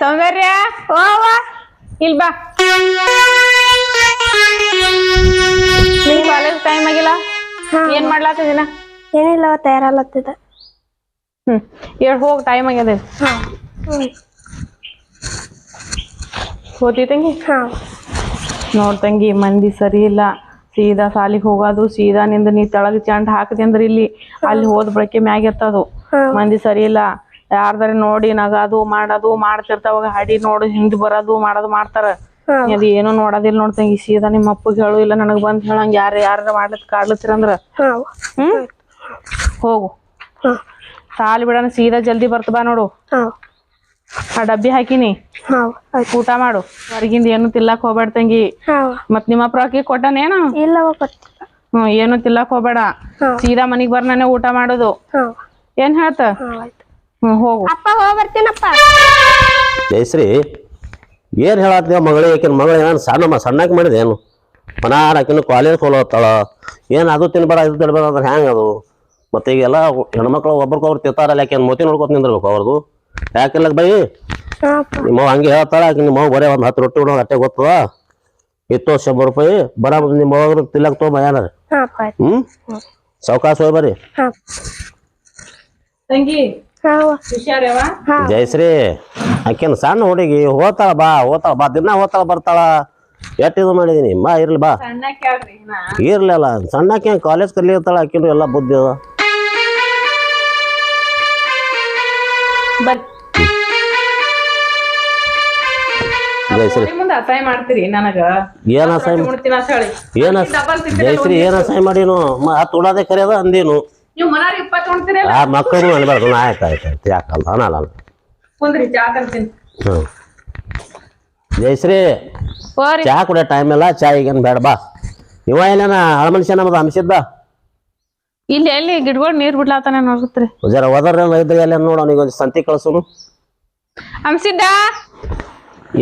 ಸೌಂದರ್ಯ ಇಲ್ ಬಾ. College time ಆಗಿಲ್ಲ? ಏನ್ ಮಾಡ್ಲಾತಿದಿನ ಏನಿಲ್ಲ ತಯಾರಲ್ಲತ್ತಿದ ಹ್ಮ್ ಹೇಳ್ ಹೋಗ್ ಟೈಮ್ ಆಗ್ಯದ ಹೋತಿ ತಂಗಿ? ಹಾ. ನೋಡ್ ತಂಗಿ ಮಂದಿ ಸರಿ ಇಲ್ಲ. ಸೀದಾ ಸಾಲಿಗೆ ಹೋಗೋದು ಸೀದಾ ನಿಂದ ನೀ ತೆಳಗ್ ಚಂಡ್ ಹಾಕದಿ ಅಂದ್ರ ಇಲ್ಲಿ. ಅಲ್ಲಿ ಹೋದ್ ಬಳಕೆ ಮ್ಯಾಗ ಹಾ. ಮಂದಿ ಸರಿ ಇಲ್ಲ. ಯಾರ್ದಾರ ನೋಡಿ ನಗದು ಮಾಡೋದು ಮಾಡ್ತಿರ್ತಾವ ಹಡಿ ನೋಡಿ ಹಿಂದ್ ಬರೋದು ಮಾಡೋದು ಮಾಡ್ತಾರ. ಅದು ಏನು ನೋಡೋದಿಲ್ಲ ನೋಡ್ ತಂಗಿ ಸೀದಾ ನಿಮ್ಮ ಅಪ್ಪಗೆ ಹೇಳು ಇಲ್ಲ ನನಗ್ ಬಂದ್ ಹೇಳಂಗ ಯಾರ ಯಾರ ಮಾಡ್ಲತ್ ಕಾಡ್ಲತ್ತಿರಂದ್ರ ಅಂದ್ರ. ಹ್ಮ್? ಹೋಗು. ಸಾಲಿ ಬಿಡಣ ಸೀದಾ ಜಲ್ದಿ ಬರ್ತ ಬಾ ನೋಡು. ಆ ಡಬ್ಬಿ ಹಾಕಿನಿ. ಊಟ ಮಾಡು. ಹೊರಗಿಂದ ಏನು ತಿಲ್ಲಕ್ ಹೋಗ್ಬೇಡ ತಂಗಿ. ಮತ್ ನಿಮ್ಮ ಅಪ್ಪ ಕೊಟ್ಟನೇನು ಇಲ್ಲವ ಗೊತ್ತಿಲ್ಲ ಹ್ಮ್ ಏನು ತಿಲ್ಲಕ್ ಹೋಗ್ಬೇಡ. ಸೀದಾ ಮನಿಗ್ ಬರ್ನೇ ಊಟ ಮಾಡೋದು. ಏನ್ ಹೇಳ್ತ? ಹ್ಮ್ ಹೋಗು. ಅಪ್ಪ ಹೋಗಿ ಬರ್ತೀನಪ್ಪ. ಜಯಶ್ರೀ ಏನು ಹೇಳತ್ತೀವ ಮಗಳೇ? ಆಕಿನ ಮಗಳ ಏನು ಸಣ್ಣ ಸಣ್ಣಕ್ಕೆ ಮಾಡಿದೆ ಏನು? ಮನಾರ ಆಕಿನ ಕಾಲೇಜ್ ಹೋಲತ್ತಾಳ ಏನು ಅದು ತಿನ್ಬೇಡ ಇದು ತಿನ್ಬೇಡ ಅಂದ್ರೆ ಹ್ಯಾಂಗ ಅದು? ಮತ್ತೆ ಈಗೆಲ್ಲ ಹೆಣ್ಮಕ್ಳು ಒಬ್ರಿಗೊಬ್ರು ತಿಂತಾರಲ್ಲ ಯಾಕೆ ಮೋತಿ ನೋಡ್ಕೊತ ನಿಂದಿರ್ಬೇಕು ಅವ್ರದ್ದು ಯಾಕಿಲ್ಲ ಬೈ? ನಿಮ್ಮ ಅವ್ವ ಹಂಗೆ ಹೇಳ್ತಾಳ ಆಕಿ ನಿಮ್ಮ ಅವ್ವ ಬರೀ ಒಂದು ಹತ್ತು ರೊಟ್ಟಿ ಉಣ್ಣೋ ಅಟ್ಟೆ ಗೊತ್ತದ? ಇತ್ತು ಶಂಬರ್ ರೂಪಾಯಿ ಬರ ನಿಮ್ಮ ಅವ್ರ ತಿಲ್ಲಕ್ ತೊಗೊಂಬ ಏನಾರ ಹ್ಮ್? ಹ್ಞೂ ಸಾವ್ಕಾಶ ಹೋಗಿ ಬರ್ರಿ. ಹಾ ತಂಗಿ ಜಯಶ್ರೀ ಆಕೆನ ಸಣ್ಣ ಹುಡುಗಿ ಹೋತಾಳ ಬಾ ಹೋತಾಳ ಬಾ ದಿನ ಹೋತಾಳ ಬರ್ತಾಳ. ಎಟ್ ಇದು ಮಾಡಿದೀನಿ? ಬಾ. ಇರ್ಲಿ ಬಾ ಇರ್ಲಿಲ್ಲ ಸಣ್ಣಕ್ಕೆ ಕಾಲೇಜ್ ಕಲಿಯತ್ತಾಳ ಆಕಿನು ಎಲ್ಲ ಬುದ್ಧಿ ಅದ. ಬರ್ ಜಯಶ್ರೀ. ಏನ ನನಗ? ಏನ್ ಜಯಶ್ರೀ ಏನ್ ಅಸಹ್ಯ ಮಾಡೀನು? ಮ ಹತ್ತು ಉಡಾದೆ ಕರೆಯದ ಅಂದೀನು. ನೀವು ಮನಾರ ಇಪ್ಪತ್ತು ಉಣ್ತೀರಲ್ಲ ಆ ಮಕ್ಕಳು ಅನ್ಬಾರ್ದು ನಾ ಆಯ್ತು ಆಯ್ತು ಆಯ್ತು ಯಾಕಲ್ಲ ಅನ್ನಲ್ಲ ಕುಂದ್ರಿ ಚಾ ತರ್ತೀನಿ ಹ್ಞೂ. ಜಯಶ್ರೀ ಹೋರಿ. ಚಾ ಕುಡಿಯೋ ಟೈಮ್ ಇಲ್ಲ ಚಾ ಈಗೇನು ಬೇಡ ಬಾ. ಇವ ಏನೇನ ಹಳ ಮನುಷ್ಯ ನಮ್ಮದು ಇಲ್ಲಿ ಎಲ್ಲಿ ಗಿಡಗಳು ನೀರ್ ಬಿಡ್ಲಾತಾನೆ ನೋಡ್ರಿ. ಜರ ಒದರ ಇದ್ರೆ ಎಲ್ಲ ನೋಡು ಅವನಿಗೆ ಒಂದು ಸಂತಿ ಕಳ್ಸುನು. ಹಂಸಿದ್ದ?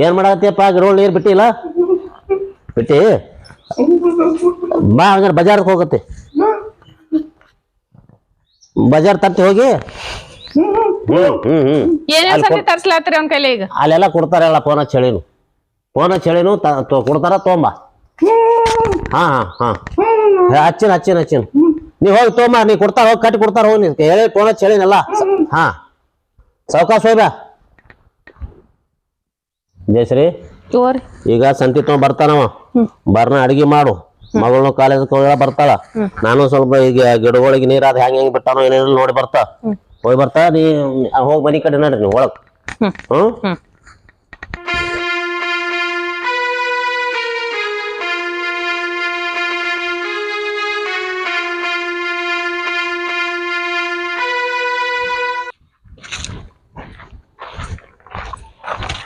ಏನ್ ಮಾಡತ್ತೀಯಪ್ಪ ಗಿಡಗಳು ನೀರು ಬಿಟ್ಟಿಲ್ಲ? ಬಿಟ್ಟಿ? ಬಾ ಹಂಗಾರೆ ಬಜಾರ್ಗೆ ಹೋಗತ್ತೆ. ಬಜಾರ್ ತಟ್ಟಿ ಹೋಗಿ? ಏನೇನ್ ಸಂತಿ ತರ್ಸ್ಲಾತ್ರಿ ಅವ್ನ ಕೈಲಿ ಈಗ ಅಲ್ಲೆಲ್ಲ ಕೊಡ್ತಾರಲ್ಲ ಫೋನ್ ಹಚ್ಚಿ ಹೇಳಿನು ಫೋನ್ ಹಚ್ಚಿ ಹೇಳಿನು ತ- ತೊ- ಕೊಡ್ತಾರ ತೊಂಬ. ಹಾ ಹಾ ಹಾ. ಹಚ್ಚಿನ ಹಚ್ಚಿನ ಹಚ್ಚಿನ. ನೀ ಹೋಗಿ ತೊಂಬ ನೀ ಕೊಡ್ತಾರ ಹೋಗಿ ಕಟ್ಟಿ ಕೊಡ್ತಾರ ಹೋಗಿ ನೀ ಹೇಳಿ ಫೋನ್ ಹಚ್ಚಿ ಹೇಳಿನಲ್ಲ ಹಾ ಸಾವ್ಕಾಶ ಹೋಯ್ಬ ಜಯಶ್ರೀ ಈಗ ಸಂತಿ ತೊಗೊಂಡ್ ಬರ್ತಾನವ. ಬರ್ನ ಅಡಿಗೆ ಮಾಡು. ಮಗಳನ್ನ ಕಾಲೇಜ್ ಬರ್ತಾಳ. ನಾನು ಸ್ವಲ್ಪ ಈಗ ಗಿಡಗಳಿಗೆ ನೀರಾದ ಹೆಂಗ್ ಹೆಂಗ್ ಬಿಟ್ಟಾನೋ ಏನೇನು ನೋಡಿ ಬರ್ತಾ. ಹೋಗಿ ಬರ್ತಾ ನೀ ಹೋಗಿ ಮನಿ ಕಡೆ ನಡ್ರಿ ನೀವು ಒಳಗ್. ಹ್ಮ್.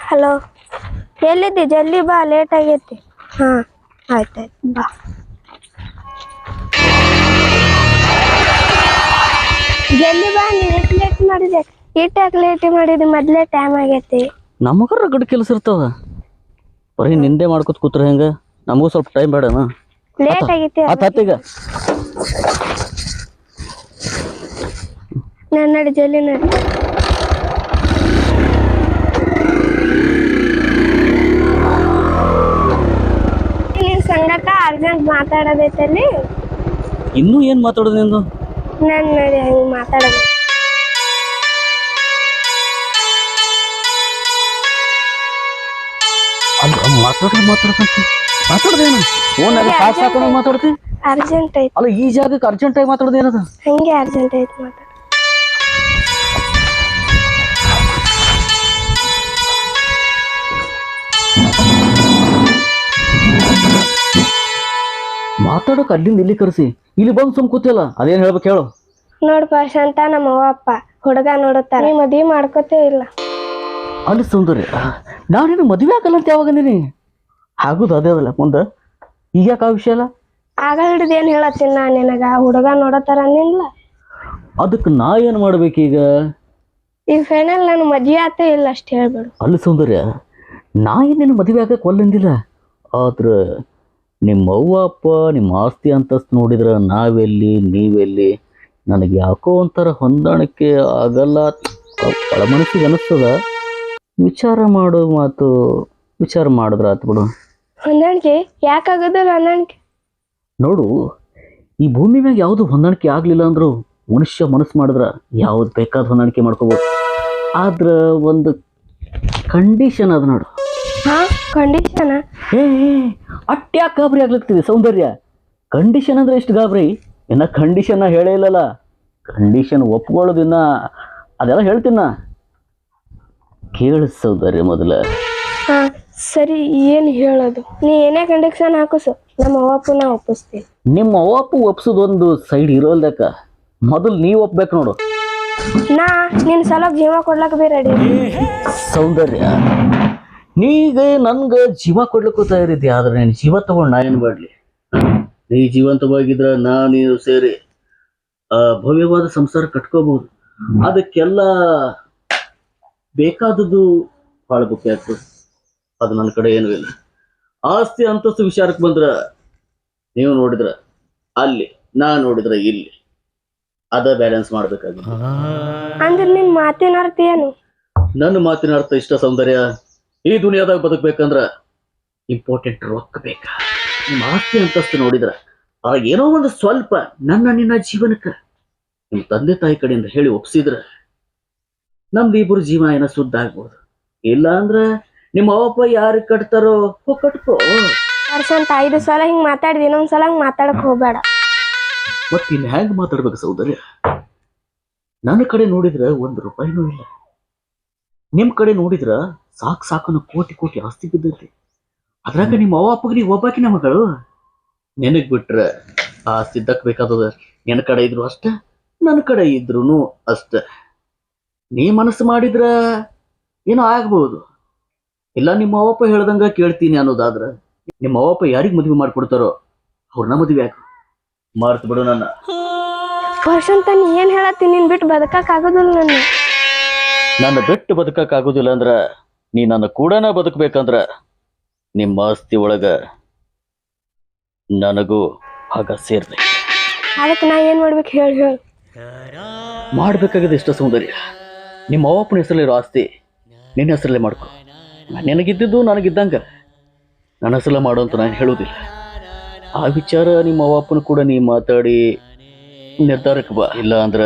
ಹಲೋ ಎಲ್ಲಿದ್ದಿ? ಜಲ್ದಿ ಬಾ ಲೇಟ್ ಆಗೈತಿ. ಹಾ. ಆಯ್ತಾಯ್ತು. ಬಾ. ಜಲ್ದಿ ಬಾ ನೀ ಎಷ್ಟು ಲೇಟ್ ಮಾಡಿದೆ? ಇಟ್ಟಾಕ್ ಲೇಟ್ ಮಾಡಿದೆ ಮೊದಲೇ ಟೈಮ್ ಆಗೈತಿ. ನಮಗ ರಗಡ್ ಕೆಲಸ ಇರ್ತದ? ಬರೀ ನಿಂದೆ ಮಾಡ್ಕೊತ ಕೂತ್ರ ಹೆಂಗ? ನಮಗೂ ಸ್ವಲ್ಪ ಟೈಮ್ ಬೇಡನಾ? ಲೇಟ್ ಆಗೈತಿ ಆತ ನನ್ನ ನಾನು ನಡಿ ಜಲ್ದಿ ನಡಿ ನಿನ್ ಅರ್ಜೆಂಟ್ ಮಾತಾಡೋದೈತಲ್ಲಿ? ಇನ್ನೂ ಏನ್ ಮಾತಾಡೋದು ನಿಂದು? ನಾನು ನಡಿ ಹಂಗೆ ಮಾತಾಡೋದು. ಅಲ್ಲ ಮಾತಾಡ್ರಿ ಮಾತಾಡ್ತಂತಿ ಮಾತಾಡ್ದೇನು ಫೋನ್ ಸಾಕು ಹಾಕೊಂಡು ಮಾತಾಡ್ತಿ. ಅರ್ಜೆಂಟ್ ಐತಿ. ಅಲ್ಲ ಈ ಜಾಗಕ್ಕೆ ಅರ್ಜೆಂಟ್ ಆಗಿ ಮಾತಾಡೋದು ಏನದ? ಹಂಗೆ ಅರ್ಜೆಂಟ್ ಐತಿ ಮಾತಾಡ ಮಾತಾಡೋಕೆ ಅಲ್ಲಿಂದ ಇಲ್ಲಿ ಕರೆಸಿ. ಇಲ್ಲಿ ಬಂದು ಸುಮ್ ಕೂತಿಲ್ಲ ಅದೇನ್ ಹೇಳ್ಬೇಕು ಹೇಳು. ನೋಡ್ಪ ಶಾಂತ ನಮ್ಮ ಅವ್ವ ಅಪ್ಪ ಹುಡುಗ ನೋಡುತ್ತಾರ. ನೀ ಮದುವೆ ಮಾಡ್ಕೋತೇ ಇಲ್ಲ? ಅಲ್ಲಿ ಸುಂದರಿ ನಾನೇನು ಮದುವೆ ಆಗಲ್ಲ ಅಂತ ಯಾವಾಗ ನೀನು ಆಗುದು ಅದೇ ಅದಲ್ಲ ಮುಂದೆ. ಈಗ ಯಾಕೆ ಆ ವಿಷಯ ಅಲ್ಲ? ಆಗ ಹಿಡಿದು ಏನು ಹೇಳತ್ತೀನಿ ನಾ ನಿನಗ? ಹುಡುಗ ನೋಡತ್ತಾರ ನಿಲ್ಲ ಅದಕ್ಕೆ ನಾ ಏನು ಮಾಡ್ಬೇಕೀಗ ಈಗ? ಫೈನಲ್ ನಾನು ಮದ್ವೆ ಆತೇ ಇಲ್ಲ ಅಷ್ಟು ಹೇಳ್ಬೇಡ. ಅಲ್ಲಿ ಸೌಂದರ್ಯ ನಾ ಏನೇನು ಮದುವೆ ಆಗಕ್ಕೆ ಒಲ್ಲಂದಿಲ್ಲ ಆದ್ರೆ ನಿಮ್ಮ ಅವ್ವ ಅಪ್ಪ ನಿಮ್ಮ ಆಸ್ತಿ ಅಂತಸ್ತು ನೋಡಿದ್ರೆ ನಾವೆಲ್ಲಿ ನೀವೆಲ್ಲಿ? ನನಗೆ ಯಾಕೋ ಒಂಥರ ಹೊಂದಾಣಿಕೆ ಆಗಲ್ಲ ಮನಸ್ಸಿಗೆ ಅನಿಸ್ತದ. ವಿಚಾರ ಮಾಡೋ ಮಾತು ವಿಚಾರ ಮಾಡಿದ್ರೆ ಆತು ಬಿಡು. ಹೊಂದಾಣಿಕೆ? ಯಾಕಾಗೋದಲ್ಲ ಹೊಂದಾಣಿಕೆ? ನೋಡು ಈ ಭೂಮಿ ಮ್ಯಾಗ ಯಾವುದು ಹೊಂದಾಣಿಕೆ ಆಗಲಿಲ್ಲ ಅಂದರೂ ಮನುಷ್ಯ ಮನಸ್ಸು ಮಾಡಿದ್ರೆ ಯಾವ್ದು ಬೇಕಾದ ಹೊಂದಾಣಿಕೆ ಮಾಡ್ಕೋಬೋದು. ಆದ್ರೆ ಒಂದು ಕಂಡೀಷನ್ ಅದು ನೋಡು. ಹಾ? ಕಂಡೀಷನ್ ಏ ಅಟ್ಯಾಕ್ ಗಾಬರಿ ಆಗ್ಲಿಕ್ತಿದೆ ಸೌಂದರ್ಯ? ಕಂಡೀಷನ್ ಅಂದ್ರೆ ಎಷ್ಟು ಗಾಬರಿ? ಇನ್ನ ಕಂಡೀಷನ್ ಹೇಳೇ ಇಲ್ಲಲ್ಲ. ಕಂಡೀಷನ್ ಒಪ್ಕೊಳ್ಳೋದಿನ್ನ ಅದೆಲ್ಲ ಹೇಳ್ತೀನ ಕೇಳು ಸೌಂದರ್ಯ ಮೊದಲ. ಹಾ ಸರಿ ಏನ್ ಹೇಳೋದು? ನೀ ಏನೇ ಕಂಡೀಷನ್ ಹಾಕಸ ನಮ್ಮ ಅವ್ವಪ್ಪು ನಾ ಒಪ್ಪಿಸ್ತೀನಿ. ನಿಮ್ಮ ಅವ್ವಪ್ಪು ಒಪ್ಸೋದೊಂದು ಸೈಡ್ ಇರೋಲ್ದಕ್ಕ. ಮೊದಲು ನೀವು ಒಪ್ಬೇಕು ನೋಡು. ನಾ ನಿನ್ ಸಲ ಜೀವ ಕೊಡ್ಲಕ್ಕೆ ಬೇರೆ ಸೌಂದರ್ಯ. ನೀಗ ನನ್ಗೆ ಜೀವ ಕೊಡ್ಲಿಕ್ಕೂ ತಯಾರಿದ್ದೆ ಆದ್ರೆ ನೀನು ಜೀವ ತಗೊಂಡು ನಾ ಏನು ಮಾಡಲಿ? ನೀ ಜೀವಂತವಾಗಿದ್ರ ನಾ ನೀನು ಸೇರಿ ಆ ಭವ್ಯವಾದ ಸಂಸಾರ ಕಟ್ಕೋಬಹುದು. ಅದಕ್ಕೆಲ್ಲ ಬೇಕಾದದ್ದು ಭಾಳ ಮುಖ್ಯ ಆಗ್ತದೆ ಅದು ನನ್ನ ಕಡೆ ಏನೂ ಇಲ್ಲ. ಆಸ್ತಿ ಅಂತಸ್ತು ವಿಚಾರಕ್ಕೆ ಬಂದ್ರ ನೀವು ನೋಡಿದ್ರ ಅಲ್ಲಿ ನಾ ನೋಡಿದ್ರ ಇಲ್ಲಿ. ಅದ ಬ್ಯಾಲೆನ್ಸ್ ಮಾಡ್ಬೇಕಾಗಿದೆ ಅಂದ್ರೆ ನಿಮ್ಮ ಮಾತಿನ ಅರ್ಥ ಏನು? ನನ್ನ ಮಾತಿನ ಅರ್ಥ ಇಷ್ಟ ಸೌಂದರ್ಯ. ಈ ದುನಿಯಾದಾಗ ಬದುಕ್ಬೇಕಂದ್ರ ಇಂಪಾರ್ಟೆಂಟ್ ರೊಕ್ಕ ಬೇಕ. ನಿಮ್ಮ ಆಸ್ತಿ ಅಂತಸ್ತು ನೋಡಿದ್ರ ಆ ಏನೋ ಒಂದು ಸ್ವಲ್ಪ ನನ್ನ ನಿನ್ನ ಜೀವನಕ್ಕ ನಿಮ್ ತಂದೆ ತಾಯಿ ಕಡೆಯಿಂದ ಹೇಳಿ ಒಪ್ಸಿದ್ರ ನಮ್ದು ಇಬ್ಬರು ಜೀವ ಏನ ಶುದ್ಧ ಆಗ್ಬೋದು. ಇಲ್ಲ ಅಂದ್ರ ನಿಮ್ಮ ಅವಪ್ಪ ಯಾರು ಕಟ್ತಾರೋ ಹೋ ಕಟ್ಕೋ. ವರ್ಷ ಅಂತ ಐದು ಸಲ ಹಿಂಗ್ ಮಾತಾಡಿದ ಇನ್ನೊಂದ್ಸಲ ಹಂಗ್ ಮಾತಾಡಕ್ ಹೋಗ್ಬೇಡ. ಮತ್ತೆ ಇನ್ನು ಹೆಂಗ್ ಮಾತಾಡ್ಬೇಕು ಸೌಂದರ್ಯ ನನ್ನ ಕಡೆ ನೋಡಿದ್ರ ಒಂದು ರೂಪಾಯಿನೂ ಇಲ್ಲ. ನಿಮ್ ಕಡೆ ನೋಡಿದ್ರ ಸಾಕ್ ಸಾಕನ್ನು ಕೋಟಿ ಕೋಟಿ ಆಸ್ತಿ ಬಿದ್ದೈತಿ ಅದ್ರಾಗ ನಿಮ್ಮ ಅವ್ವ ಅಪ್ಪಗೆ ನೀವು ಒಬ್ಬಾಕಿನ ಮಗಳು? ನೆನಗ್ ಬಿಟ್ರೆ ಆಸ್ತಿ ದಕ್ಬೇಕಾದದ ನಿನ್ನ ಕಡೆ ಇದ್ರು ಅಷ್ಟ ನನ್ನ ಕಡೆ ಇದ್ರು ಅಷ್ಟ. ನೀ ಮನಸ್ಸು ಮಾಡಿದ್ರ ಏನೋ ಆಗ್ಬಹುದು ಇಲ್ಲ ನಿಮ್ಮ ಅವಪ್ಪ ಹೇಳ್ದಂಗ ಕೇಳ್ತೀನಿ ಅನ್ನೋದಾದ್ರ ನಿಮ್ಮ ಅವಪ್ಪ ಯಾರಿಗ್ ಮದುವೆ ಮಾಡ್ಕೊಡ್ತಾರೋ ಅವ್ರನ್ನ ಮದುವೆ ಆಗ ಮಾರ್ತ್ ಬಿಡು ನನ್ನ. ವರ್ಷಂತ ನೀ ಏನ್ ಹೇಳತ್ತಿ? ನೀನ್ ಬಿಟ್ಟು ಬದುಕಕ್ ಆಗೋದಿಲ್ಲ ನನ್ನ. ನನ್ನ ಬಿಟ್ಟು ಬದುಕಕ್ ಆಗೋದಿಲ್ಲ ಅಂದ್ರ ನೀ ನನ್ನ ಕೂಡನ ಬದುಕಬೇಕಂದ್ರ ನಿಮ್ಮ ಆಸ್ತಿ ಒಳಗ ನನಗೂ ಆಗ ಸೇರ್ಬೇಕು ಅದಕ್ಕೆ ನಾ ಏನ್ ಮಾಡ್ಬೇಕು ಹೇಳಿ ಹೇಳಿ. ಮಾಡ್ಬೇಕಾಗಿದೆ ಇಷ್ಟ ಸೌಂದರ್ಯ. ನಿಮ್ಮ ಅವಪ್ಪನ ಹೆಸರಲ್ಲಿರೋ ಆಸ್ತಿ ನಿನ್ನ ಹೆಸರಲ್ಲೇ ಮಾಡ್ಕೊ. ನಿನಗಿದ್ದಿದ್ದು ನನಗಿದ್ದಂಗ. ನನ್ನ ಹೆಸರಲ್ಲೇ ಮಾಡು ಅಂತ ನಾನು ಹೇಳುವುದಿಲ್ಲ. ಆ ವಿಚಾರ ನಿಮ್ಮ ಅವಪ್ಪನ ಕೂಡ ನೀ ಮಾತಾಡಿ ನಿರ್ಧಾರಕ್ಕೆ ಬಾ. ಇಲ್ಲ ಅಂದ್ರ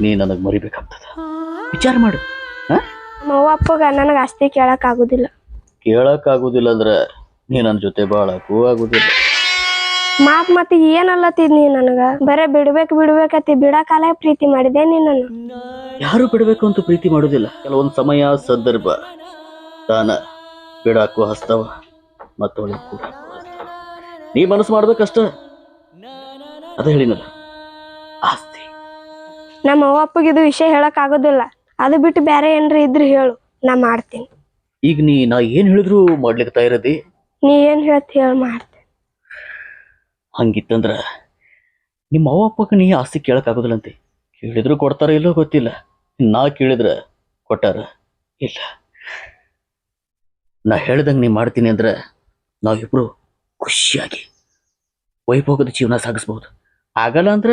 ನೀ ನನಗೆ ಮರಿಬೇಕಾಗ್ತದ. ವಿಚಾರ ಮಾಡು. ಹಾ? ಅವ್ವ ಅಪ್ಪಗ ನನಗ ಆಸ್ತಿ ಕೇಳಕ್ ಆಗುದಿಲ್ಲ. ಕೇಳಕ್ ಆಗುದಿಲ್ಲ ಅಂದ್ರ ನೀ ನನ್ನ ಜೊತೆ ಬಾಳಕ್ಕೂ ಆಗುದಿಲ್ಲ. ಮಾತ್ ಮತ್ತೆ ಏನಲ್ಲತ್ತಿದ್ ನೀ ನನಗ? ಬರೇ ಬಿಡ್ಬೇಕ್ ಬಿಡ್ಬೇಕತ್ತಿ ಬಿಡಕಾಲ ಪ್ರೀತಿ ಮಾಡಿದೆ ನೀ ನನ್ನ. ಯಾರು ಬಿಡಬೇಕು ಅಂತ ಪ್ರೀತಿ ಮಾಡುದಿಲ್ಲ. ಕೆಲವೊಂದು ಸಮಯ ಸಂದರ್ಭ ತಾನ ಬಿಡಾಕು ಹಸ್ತವ ಹಸ್ತವ. ನೀ ಮನಸ್ಸು ಮಾಡ್ಬೇಕಷ್ಟ? ಅದ ಹೇಳಿನಲ್ಲ ಆಸ್ತಿ. ನಮ್ಮ ಅವ್ವ ಅಪ್ಪಗೆ ಇದು ವಿಷಯ ಹೇಳಕ್ ಆಗೋದಿಲ್ಲ. ಅದು ಬಿಟ್ಟು ಬೇರೆ ಏನ್ರ ಇದ್ರೆ ಹೇಳು ನಾ ಮಾಡ್ತೀನಿ. ಈಗ ನೀ ನಾ ಏನ್ ಹೇಳಿದ್ರು ಮಾಡ್ಲಿಕ್ಕೆ ತಯಾರದಿ ನೀ ಏನ್ ಹೇಳ್ತಿ ಹೇಳಿ ಮಾಡ್ತೀನಿ. ಹಂಗಿತ್ತಂದ್ರ ನಿಮ್ಮ ಅವ್ವ ಅಪ್ಪಕ್ಕೆ ನೀ ಆಸ್ತಿ ಕೇಳಕ್ಕಾಗೋದಿಲ್ಲಂತೆ ಕೇಳಿದ್ರು ಕೊಡ್ತಾರ ಇಲ್ಲೋ ಗೊತ್ತಿಲ್ಲ. ನಾ ಕೇಳಿದ್ರ ಕೊಟ್ಟಾರ ಇಲ್ಲ. ನಾ ಹೇಳ್ದಂಗೆ ನೀ ಮಾಡ್ತೀನಿ ಅಂದ್ರ ನಾವಿಬ್ರು ಖುಷಿಯಾಗಿ ವೈಭೋಗದ ಜೀವನ ಸಾಗಿಸ್ಬೋದು. ಆಗಲ್ಲ ಅಂದ್ರ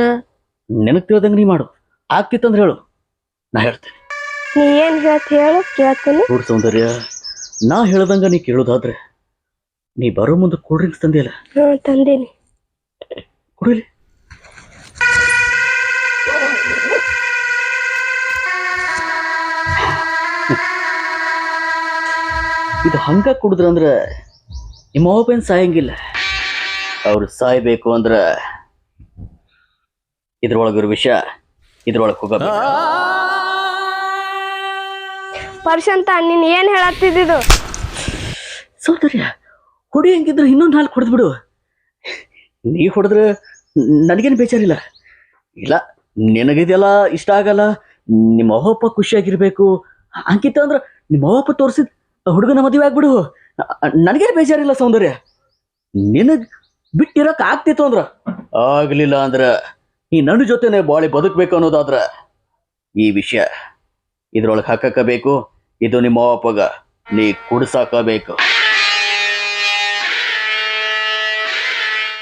ನೆನಕ್ ತಿಳಿದಂಗೆ ನೀ ಮಾಡು. ಆಗ್ತಿತ್ತಂದ್ರೆ ಹೇಳು ನಾ ಹೇಳ್ತೇನೆ. ನೀ ಏನ್ ಹೇಳ್ತಿ ಹೇಳು ಕೇಳ್ತೀನಿ. ನೋಡು ಸೌಂದರ್ಯ ನಾ ಹೇಳ್ದಂಗ ನೀ ಕೇಳೋದಾದ್ರೆ ನೀ ಬರೋ ಮುಂದೆ ಕೂಲ್ ಡ್ರಿಂಕ್ಸ್ ತಂದಿಲ್ಲ ತಂದೀನಿ. ಕುಡಿಲಿ ಇದು ಹಂಗ ಕುಡಿದ್ರಂದ್ರ ನಿಮ್ಮ ಓಪನ್ ಸಾಯಂಗಿಲ್ಲ. ಅವ್ರು ಸಾಯ್ಬೇಕು ಅಂದ್ರ ಇದ್ರೊಳಗಿರೋ ವಿಷ ಇದ್ರೊಳಗೆ ಹೋಗಬೇಕು ವರ್ಷ ಅಂತ ನೀನ್ ಏನ್ ಹೇಳತ್ತಿದ್ದು ಸೌಂದರ್ಯ, ಹೊಡಿ ಹಂಗಿದ್ರೆ ಇನ್ನೊಂದು ನಾಲ್ಕು ಹೊಡೆದು ಬಿಡು. ನೀ ಹೊಡೆದ್ರೆ ನನಗೇನು ಬೇಜಾರಿಲ್ಲ. ಇಲ್ಲ, ನಿನಗಿದೆಲ್ಲ ಇಷ್ಟ ಆಗಲ್ಲ. ನಿಮ್ಮ ಅವಪ್ಪ ಖುಷಿಯಾಗಿರ್ಬೇಕು. ಅಂಕಿತ ಅಂದ್ರೆ ನಿಮ್ಮ ಅವಪ್ಪ ತೋರಿಸಿದ ಹುಡುಗನ ಮದುವೆ ಆಗ್ಬಿಡು. ನನಗೇನು ಬೇಜಾರಿಲ್ಲ ಸೌಂದರ್ಯ. ನಿನಗ್ ಬಿಟ್ಟಿರಕ್ ಆಗ್ತಿತ್ತು ಅಂದ್ರ. ಆಗ್ಲಿಲ್ಲ ಅಂದ್ರ ಈ ನನ್ನ ಜೊತೆನೆ ಬಾಳೆ ಬದುಕ್ಬೇಕು ಅನ್ನೋದಾದ್ರೆ ಈ ವಿಷಯ. ಇದ್ರೊಳಗೆ ಹಾಕಬೇಕು ಇದು ನಿಮ್ಮ ಅಪ್ಪಗ ನೀ ಕುಡ್ಸಾಕಬೇಕು.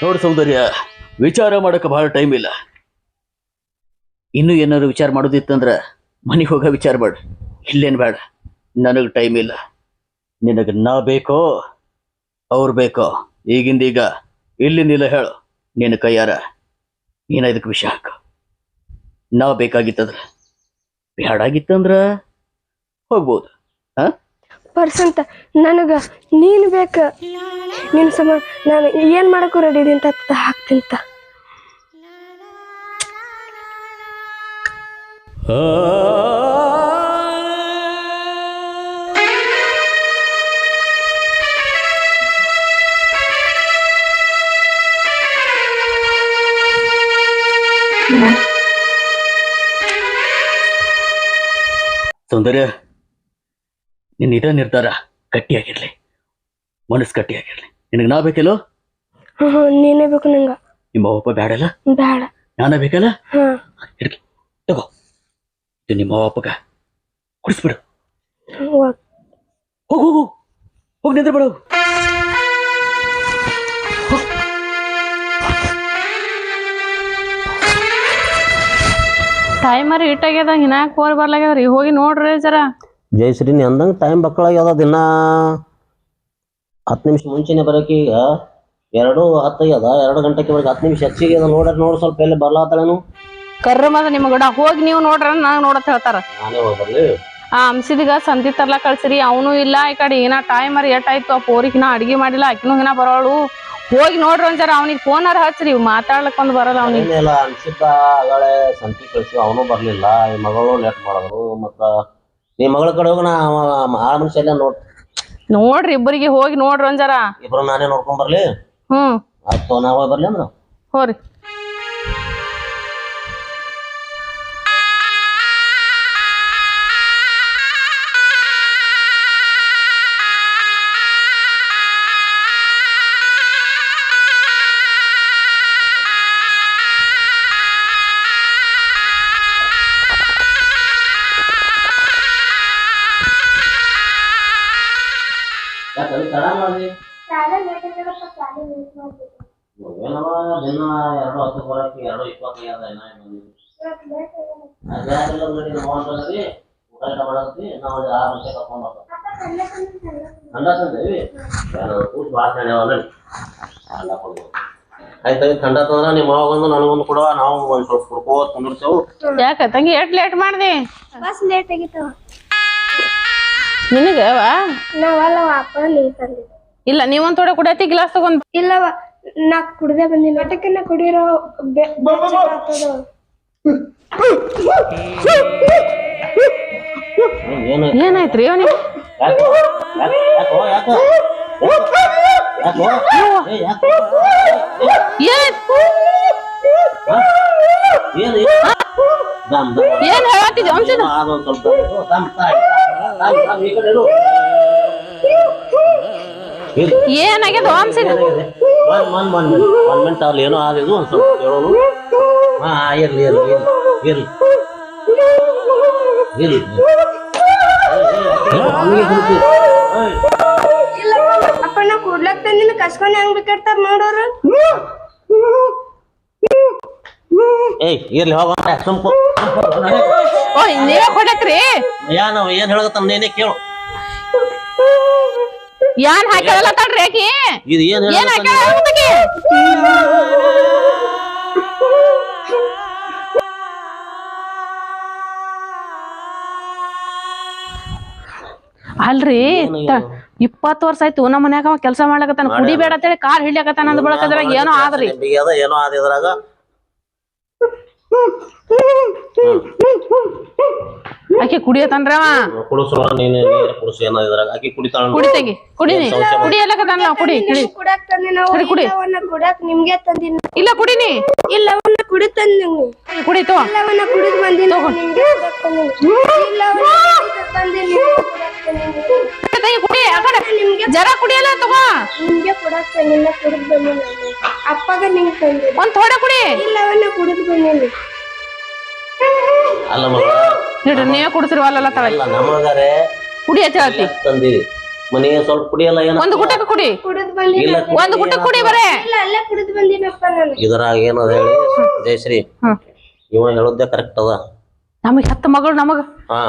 ನೋಡು ಸೌಂದರ್ಯ. ವಿಚಾರ ಮಾಡಕ್ಕೆ ಬಹಳ ಟೈಮ್ ಇಲ್ಲ. ಇನ್ನು ಏನಾದ್ರು ವಿಚಾರ ಮಾಡೋದಿತ್ತಂದ್ರೆ ಮನೆಗೆ ಹೋಗ ವಿಚಾರ ಬೇಡ ಇಲ್ಲೇನು ಬೇಡ. ನನಗೆ ಟೈಮ್ ಇಲ್ಲ. ನಿನಗೆ ನಾ ಬೇಕೋ? ಅವ್ರು ಬೇಕೋ? ಈಗಿಂದ ಈಗ ಇಲ್ಲಿಂದಿಲ್ಲ ಹೇಳು. ನಿನ್ನ ಕೈಯಾರ. ನೀನು ಇದಕ್ಕೆ ವಿಷಯ ಹಾಕು. ನಾ ಬೇಕಾಗಿತ್ತಂದ್ರ. ಬೇಡಾಗಿತ್ತಂದ್ರ ಹೋಗ್ಬೋದು. ಪರ್ಸಂತ ನನಗ ನೀನು ಬೇಕ? ನಿನ್ ಸಮ ನಾನು ಏನ್ ಮಾಡಕ್ಕೂ ರೆಡಿ ಇದೀನಿ ಅಂತ ಹಾಕ್ತಿಂತ ಸೌಂದರ್ಯ ನಿನ್ನ ಇದೇ ನಿರ್ಧಾರ ಗಟ್ಟಿಯಾಗಿರ್ಲಿ. ಮನಸ್ಸು ಗಟ್ಟಿಯಾಗಿರ್ಲಿ. ನಿನಗೆ ನಾ ಬೇಕಲ್ಲೋ ನೀನೇ ಬೇಕು ನಂಗ. ನಿಮ್ಮ ಅಪ್ಪ ಬೇಡಲ್ಲ ಬೇಡ ನಾನ ಬೇಕಲ್ಲ? ಹಾ ಹಿಡ್ಕಿ ತಗೋ. ಇದು ನಿಮ್ಮ ಅಪ್ಪಗ ಕುಡಿಸ್ಬಿಡು. ಹೋಗ್. ಹೋಗು ಹೋಗು. ಹೋಗಿ ನಿಂದ್ರೆ ಬಿಡು ಟೈಮರ್ ಇಟ್ಟಾಗ್ಯದ ಹಿನಾಕ್ ಹೋರ್ ಬರ್ಲಾಗ್ಯದ್ರಿ ಹೋಗಿ ನೋಡ್ರಿ ಜರ. ಜಯಶ್ರೀ ನೀ ಅಂದಂಗ ಟೈಮ್ ಬಕ್ಕಳಾಗ್ಯದ ದಿನ. ಹತ್ತು ನಿಮಿಷ ಮುಂಚೆನೆ ಬರೋಕೆ ಈಗ ಎರಡು ಹತ್ತಾಗ್ಯದ ಎರಡು ಗಂಟೆಗೆ ಬರೋಕೆ ಹತ್ತು ನಿಮಿಷ ಹೆಚ್ಚಿಗೆ ಅದ ನೋಡ್ರಿ ನೋಡಿ ಸ್ವಲ್ಪ ಎಲ್ಲಿ ಬರ್ಲಾತಾಳೇನು. ಕರ್ರಮದ ನಿಮ್ಮ ಗಡ ಹೋಗಿ ನೀವು ನೋಡ್ರ ನಾನು ನೋಡತ್ ಹೇಳ್ತಾರ. ನಾನೇ ಹೋಗಿ ಬರ್ಲಿ ಆ ಅಂಸಿದಿಗ ಸಂತಿ ತರ್ಲಾ ಕಳ್ಸಿರಿ ಅವನು ಇಲ್ಲ ಈ ಕಡೆ ಏನ ಟೈಮರ್ ಎಷ್ಟಾಯ್ತು ಆ ಪೋರಿಗಿನ ಅಡಿಗೆ ಮಾಡಿಲ್ಲ ಆಕಿನೂ ಹಿನ ಬರೋಳು. ಹೋಗಿ ನೋಡ್ರಿ ಒಂದ್ಸರ ಫೋನ್ ಅರ್ ಹಚ್ರಿ ಮಾತಾಡ್ಲಕ್ ಒಂದ್ ಬರಲ್ಲ ಅವನಿಗೆ. ಏನಿಲ್ಲ ಅನ್ಸಿದ್ದ ಆಗಳೇ ಸಂತಿ ಕಳ್ಸಿ ಅವನು ಬರ್ಲಿಲ್ಲ. ಈ ಮಗಳು ಲೇಟ್ ಮಾಡಿದ್ರು ಮತ್ತ ಈ ಮಗಳ ಕಡೆ ಹೋಗಿ ನಾ ಅವ ಆ ಮನುಷ್ಯ ಎಲ್ಲ ನೋಡ್ ನೋಡ್ರಿ ಇಬ್ಬರಿಗೆ ಹೋಗಿ ನೋಡ್ರಿ ಒಂದ್ಸರ. ಇಬ್ರು ನಾನೇ ನೋಡ್ಕೊಂಡ್ ಬರ್ಲಿ? ಹ್ಮ್. ಆಯ್ತು ನಾ ಹೋಗಿ ಬರ್ಲಿ ಅಂದ್ರ? ಹೋರಿ. ಏನವ ಎರಡು ಎರಡು ಊಟ ಮಾಡತ್ತಿ ಆರು ಕರ್ಕೊಂಡ್ ಕೂತ್ ಭಾಳ ನಿಮ್ಮ ನಾವು ಸ್ವಲ್ಪ ತಂಗಿ ಎಷ್ಟ್ ಲೇಟ್ ಮಾಡ್ದೆ ಬಸ್ ಲೇಟ್ ಆಗಿತ್ತು ನಿನಗೆ ವಾ ನಾವಲ್ಲ ಅಪ್ಪ ಲೇಟ್ ತಂದಿದ್ದು ಇಲ್ಲ ನೀವೊಂದ್ ಥೋಡೆ ಕುಡಿಯತಿ ಗ್ಲಾಸ್ ತಗೊಂಡ್ ಇಲ್ಲವ ನಾ ಕುಡ್ದೆ ಬಂದಿಲ್ಲ ಒಟ್ಟಕ್ಕೆ ಕುಡಿರೋ ಬೆ- ಬೆಚ್ಚಗ್ ಆಗ್ತದ. ಏನು? ಏನಾಯ್ತ್ರಿ ಅವನಿಗೆ ಯಾಕೋ? ಯಾಕೋ ಯಾಕೋ? ಯಾಕೋ? ಯಾಕೋ? ಏ, ಯಾಕೋ ಏನ್ ಏನು? ದಮ್ ದಮ್ ಏನ್ ಹೇಳತ್ತಿದ್ದೆ ಅಂಸಿದ ಅದೊಂದು ಸ್ವಲ್ಪ. ದಮ್, ದಮ್ ತಾಯಿ, ದಮ್, ದಮ್, ಈ ಕಡೆ ಇಡು. ಏನಾಗ್ಯದ? ಮಿನಿಟ್ ಅಲ್ಲಿ ಏನೋ ಒಂದು ಸ್ವಲ್ಪ ಹಾ ಇರ್ಲಿ ಇರ್ಲಿ ಇರ್ಲಿ ಅಪ್ಪ ನಾ ಕುಡ್ಲಕ್ ತಂದಿನ ಕಸ್ಕೊಂಡ್ ಹೆಂಗ್ ಬೇಕಾಡ್ತಾರ ನೋಡೋರು? ಏಯ್ ಇರ್ಲಿ ಹೋಗ ಸುಮ್ಕು ಓ ನೀವೇ ಏನ್ ನೀನೇ ಕೇಳು. ಯಾನ್ ಹಾಕಲ್ಲ ತಡ್ರಿ ಆಕಿ? ಇದು ಏನ್ ಏನ್ ಅಲ್ರಿ ಇಪ್ಪತ್ತು ವರ್ಷ ಆಯ್ತು ನಮ್ಮ ಮನ್ಯಾಗ ಅವ ಕೆಲಸ ಮಾಡ್ಲಕತ್ತಾನ ಕುಡಿಬೇಡ ಅಂತೇಳಿ ಕಾರ್ ಹಿಡ್ಲಕತ್ತಾನ ಅಂದ್ ಬಳಕದ್ರಾಗ ಏನೋ ಆದ್ರಿ. ಏನೋ ಆದ ಇದ್ರಾಗ ಆಕಿ ಕುಡಿಯ ಅವ? ಕುಡಿಸ್ರ ನೀನು ನೀರು ಕುಡಿಸು ಏನೋ ಇದ್ರಾಗ. ಆಕಿ ಕುಡಿತಾಳ ಕುಡಿತೇಗಿ ಕುಡಿನಿ ಕುಡಿಯಲಕತ್ತಾನ ಕುಡಿ ಕುಡಿ ಕುಡಾಕ್ ಸರಿ, ಕುಡಿ. ಕುಡಾಕ್ ನಿಮ್ಗೆ ತಂದಿನ. ಇಲ್ಲ ಕುಡಿನಿ ಕುಡಿ ಇಲ್ಲವನ್ನ ಕುಡಿದ್ ಬಂದಿನ ನಿಮ್ಗೆ ಕುಡಾಕ್ ಇಲ್ಲ ಇಲ್ಲವನ್ನ ಕುಡಿದ್ ತಂದಿನಿ. ತಂದಿನಿ ಕುಡಿ ಆ ಕಡೆ ಜರ ಕುಡಿಯಲ್ಲ ತಗೋ. ನಿಮ್ಗೆ ಕುಡಾಕ್ ತಂದಿನ ಕುಡಿದ್ ಬಂದಿನ. ಅಪ್ಪಗ ನಿಂಗ್ ಒಂದ್ ಥೋಡೆ ಕುಡಿ. ಇಲ್ಲವನ್ನ ಕುಡಿದ್ ಬಂದಿನಿ. ಅಲ್ಲ ಮಗ ನೋಡ್ರಿ ನೀವೇ ಕುಡಿಸ್ರಿ ಅಲ್ಲೆಲ್ಲ ಇಲ್ಲ ಅಲ್ಲ ನಮಗಾರೆ ಕುಡಿ ಅಂತ ಹೇಳ್ತಿ ತಂದಿರಿ ಮನೆಗೆ ಸ್ವಲ್ಪ ಕುಡಿಯಲ್ಲ ಒಂದ್ ಒಂದು ಗುಟಕ್ಕೆ ಕುಡಿ. ಕುಡಿದ್ ಬಂದಿನ. ಇಲ್ಲ ಒಂದು ಗುಟಕ್ ಕುಡಿ ಬರೇ. ಇಲ್ಲ ಅಲ್ಲೇ ಕುಡಿದ್ ಬಂದಿನಪ್ಪ ನಾನು. ಇದ್ರಾಗ ಏನದ ಹೇಳಿ ಜಯಶ್ರೀ. ಹ್ಮ್. ಇವ ಹೇಳೋದೇ ಕರೆಕ್ಟ್ ಅದ. ನಮಗ್ ಹತ್ತು ಮಗಳು ನಮಗ. ಹಾ.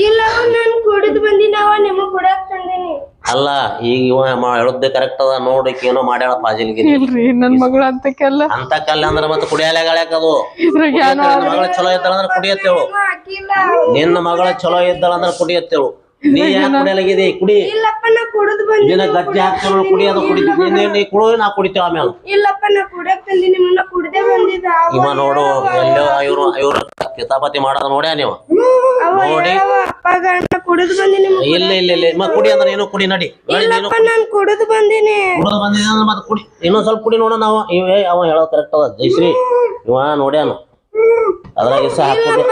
ಇಲ್ಲ ನಾನು ಕುಡಿದು ಬಂದಿನವ ನಿಮಗ್ ಕುಡಕ್ ತಂದೀನಿ. ಅಲ್ಲ ಈಗ ಇವ ಹೇಳುದ್ದೆ ಕರೆಕ್ಟ್ ಅದ ನೋಡಿ ಏನೋ ಮಾಡ್ಯಾಳ ಪಾಜಿಲ್ಗಿರಿ. ಇಲ್ರಿ ನನ್ ಮಗಳು ಕಲ್ಲ ಅಂತ ಕಲ್ಲ ಅಂದ್ರ ಮತ್ತೆ ಕುಡಿಯಲ್ಲ ಅದು. ಇದ್ರಾಗ ಏನೋ ಮಗಳ ಚಲೋ ಇದ್ದಾಳ ಅಂದ್ರೆ ಕುಡಿಯತ್ತೇಳು ನಿನ್ನ ಮಗಳ ಚಲೋ ಇದ್ದಾಳ ಅಂದ್ರೆ ಕುಡಿಯತ್ತೇಳು. ನೀ ಯಾಕೆ ಕುಡಿಯಲಾಗಿದೆ ಕುಡಿ ಇಲ್ಲಪ್ಪ ನಾ ಕುಡಿದು ಬಂದಿ ನಿನ್ನ ಗಜ್ಜೆ ಹಾಕ್ತಾಳ ಕುಡಿಯೋದು ಕುಡಿ ನೀ ನೀ ಕುಡು ನಾ ಕುಡಿತೇವ ಆಮೇಲೆ. ಇಲ್ಲಪ್ಪ ನಾ ಕುಡಕ್ ತಂದಿನಿ ಮುನ್ನ ಕುಡ್ದೆ ಬಂದಿದ್ದ. ಅವ ಇವ ನೋಡು ಎಲ್ಲೋ ಇವ್ರು ಇವ್ರ ಕಿತಾಪತಿ ಮಾಡೋದು ನೋಡ್ಯಾ ನೀವು? ನೋಡಿ. ಹೇಳವ ಅಪ್ಪಗ ನಾ ಕುಡಿದು ಬಂದಿನಿ ಇಲ್ಲ ಇಲ್ಲ ಇಲ್ಲ ಮ ಕುಡಿ ಅಂದ್ರೆ ಏನೋ ಕುಡಿ ನಡಿ. ಇಲ್ಲಪ್ಪ ನಾನ್ ಕುಡಿದು ಬಂದಿನಿ. ಕುಡಿದು ಬಂದಿದ್ದ ಅಂದ್ರೆ ಮತ್ತೆ ಕುಡಿ. ಇನ್ನೊಂದ್ ಸ್ವಲ್ಪ ಕುಡಿ ನೋಡ ನಾವು. ಇವೇ ಅವ ಹೇಳೋ ಕರೆಕ್ಟ್ ಅದ. ಜಯಶ್ರೀ ಇವ ನೋಡ್ಯಾನು. ಅದ್ರಾಗ ಇಸ ಹಾಕುದು.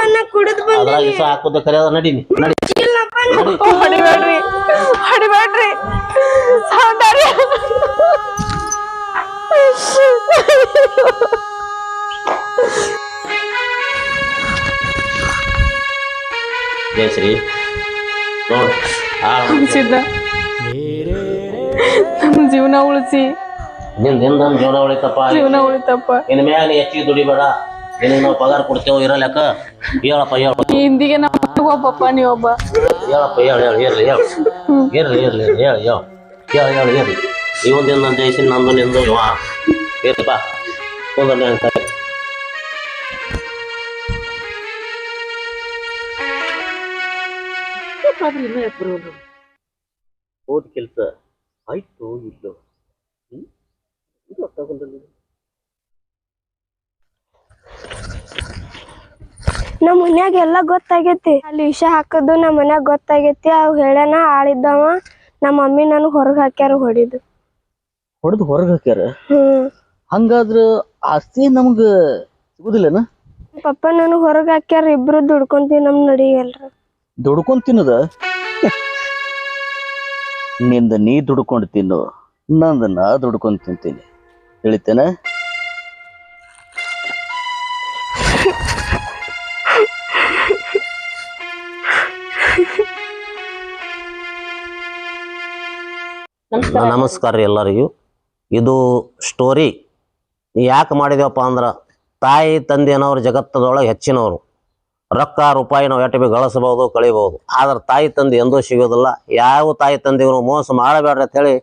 ಅದ್ರಾಗ ಇಸ ಹಾಕುದ ಕರೆ ಅದ. ನಡಿ ನಡಿ. ಹೊಡಿಬೇಡ್ರಿ ಹೊಡಿಬೇಡ್ರಿ. ಸೌಂದರ್ಯ. ಜಯಶ್ರೀ ನೋಡು. ಆ. ಜೀವನ ಉಳಿಸಿ. ನಿನ್ನಿಂದ ಜೀವನ ಉಳಿತಪ್ಪ. ಜೀವನ ಉಳಿತಪ್ಪ. ಇನ್ ಮ್ಯಾಗ ನೀ ಹೆಚ್ಚಿಗೆ ದುಡಿಬೇಡ. ನಿನಗೆ ನಾವು ಪಗಾರ ಕೊಡ್ತೇವೆ ಇರಲೆಕ್ಕ ಹೇಳಪ್ಪ ಹೇಳಪ್ಪ ಹಿಂದಿಗೆ ನಮ್ಮ ಒಬ್ಬಪ್ಪ ಒಬ್ಬ. ಹೇಳಪ್ಪ ಹೇಳ ಹೇಳ ಇರ್ಲಿ ಹೇಳ. ಇರ್ಲಿ ಇರ್ಲಿ ಇರ್ಲಿ ಹೇಳ ಹೇಳ. ಹೇಳ ಹೇಳ ಇರ್ಲಿ ಇವೊಂದಿಂದ ನನ್ನ ಜಯಿಸಿ ನಂದು ನಿಂದು ವಾ. ಇರ್ಲಿಪ್ಪ ಒಂದೊಂದು ಹೇಳ್ತಾರೆ ಹೋದ ಕೆಲಸ ಆಯ್ತು ಇಲ್ಲೋ? ಹ್ಮ್? ಇದು ಅರ್ಥ ನಮ್ಮ ಮನ್ಯಾಗ ಎಲ್ಲ ಗೊತ್ತಾಗೈತಿ. ಅಲ್ಲಿ ವಿಷ ಹಾಕದ್ದು ನಮ್ಮ ಮನ್ಯಾಗ ಗೊತ್ತಾಗೈತಿ. ಅವ್ ಹೇಳ್ಯಾನ ಆಳಿದ್ದವ. ನಮ್ಮ ಮಮ್ಮಿ ನನಗ್ ಹೊರಗ್ ಹಾಕ್ಯಾರ ಹೊಡಿದು. ಹೊಡೆದು ಹೊರಗೆ ಹಾಕ್ಯಾರ? ಹ್ಮ್. ಹಂಗಾದ್ರ ಆಸ್ತಿ ನಮ್ಗ ಸಿಗುದಿಲ್ಲನ? ಪಪ್ಪ ನನಗ್ ಹೊರಗ್ ಹಾಕ್ಯಾರ ಇಬ್ರು ದುಡ್ಕೊಂತೀವಿ ನಮ್ ನಡಿಯಲ್ರ ದುಡ್ಕೊಂಡ್ ತಿನ್ನದ? ನಿಂದ ನೀ ದುಡ್ಕೊಂಡು ತಿನ್ನು ನಂದ ನಾ ದುಡ್ಕೊಂಡ್ ತಿಂತೀನಿ. ತಿಳಿತೇನ ನಮಸ್ಕಾರ. ರೀ ಎಲ್ಲರಿಗೂ. ಇದು ಸ್ಟೋರಿ ಯಾಕೆ ಮಾಡಿದೇವಪ್ಪ ಅಂದ್ರೆ ತಾಯಿ ತಂದೆ ಅನ್ನೋರು ಜಗತ್ತದೊಳಗೆ ಹೆಚ್ಚಿನವರು. ರೊಕ್ಕ, ರೂಪಾಯಿ ನಾವು ಎಟ್ಟು ಬಿ ಗಳಿಸ್ಬೋದು, ಕಳಿಬೋದು. ಆದ್ರೆ ತಾಯಿ ತಂದೆ ಎಂದೂ ಸಿಗೋದಿಲ್ಲ. ಯಾವ ತಾಯಿ ತಂದೆಗೂ ಮೋಸ ಮಾಡಬೇಡ್ರಿ ಅಂತೇಳಿ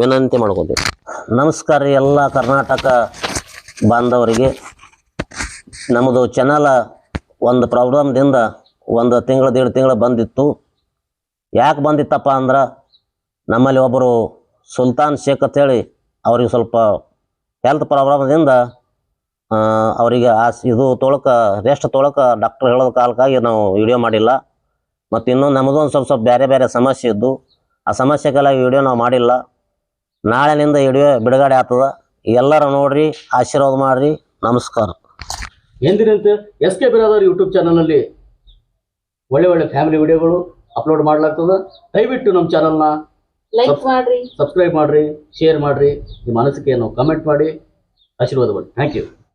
ವಿನಂತಿ ಮಾಡ್ಕೊತೀವಿ. ನಮಸ್ಕಾರ ರೀ ಎಲ್ಲ ಕರ್ನಾಟಕ ಬಾಂಧವರಿಗೆ. ನಮ್ಮದು ಚಾನಲ್ ಒಂದು ಪ್ರಾಬ್ಲಮ್ದಿಂದ ಒಂದು ತಿಂಗಳು ಎರಡು ತಿಂಗಳು ಬಂದಿತ್ತು. ಯಾಕೆ ಬಂದಿತ್ತಪ್ಪ ಅಂದ್ರೆ ನಮ್ಮಲ್ಲಿ ಒಬ್ಬರು ಸುಲ್ತಾನ್ ಶೇಖ್ ಅಂತೇಳಿ ಅವ್ರಿಗೆ ಸ್ವಲ್ಪ ಹೆಲ್ತ್ ಪ್ರಾಬ್ಲಮ್ದಿಂದ ಅವರಿಗೆ ಆ ಇದು ತೊಳಕ ರೆಸ್ಟ್ ತೊಳಕ ಡಾಕ್ಟರ್ ಹೇಳೋದ ಕಾಲಕ್ಕಾಗಿ ನಾವು ವಿಡಿಯೋ ಮಾಡಿಲ್ಲ. ಮತ್ತು ಇನ್ನೂ ನಮಗೊಂದು ಸ್ವಲ್ಪ ಸ್ವಲ್ಪ ಬೇರೆ ಬೇರೆ ಸಮಸ್ಯೆ ಇದ್ದು, ಆ ಸಮಸ್ಯೆಗೆಲ್ಲ ವಿಡಿಯೋ ನಾವು ಮಾಡಿಲ್ಲ. ನಾಳೆನಿಂದ ವಿಡಿಯೋ ಬಿಡುಗಡೆ ಆಗ್ತದೆ. ಎಲ್ಲರೂ ನೋಡ್ರಿ, ಆಶೀರ್ವಾದ ಮಾಡಿರಿ. ನಮಸ್ಕಾರ. ಎಂದಿನಂತೆ ಎಸ್ ಕೆ ಬಿರಾದವ್ರ ಯೂಟ್ಯೂಬ್ ಚಾನಲ್ನಲ್ಲಿ ಒಳ್ಳೆ ಒಳ್ಳೆ ಫ್ಯಾಮಿಲಿ ವಿಡಿಯೋಗಳು ಅಪ್ಲೋಡ್ ಮಾಡಲಾಗ್ತದ. ದಯವಿಟ್ಟು ನಮ್ಮ ಚಾನಲ್ನ ಲೈಕ್ ಮಾಡ್ರಿ. ಸಬ್ಸ್ಕ್ರೈಬ್ ಮಾಡ್ರಿ ಶೇರ್ ಮಾಡ್ರಿ. ನಿಮ್ಮ ಅನಿಸಿಕೆಯನ್ನು ಕಮೆಂಟ್ ಮಾಡಿ. ಆಶೀರ್ವಾದ ಮಾಡಿ. Thank you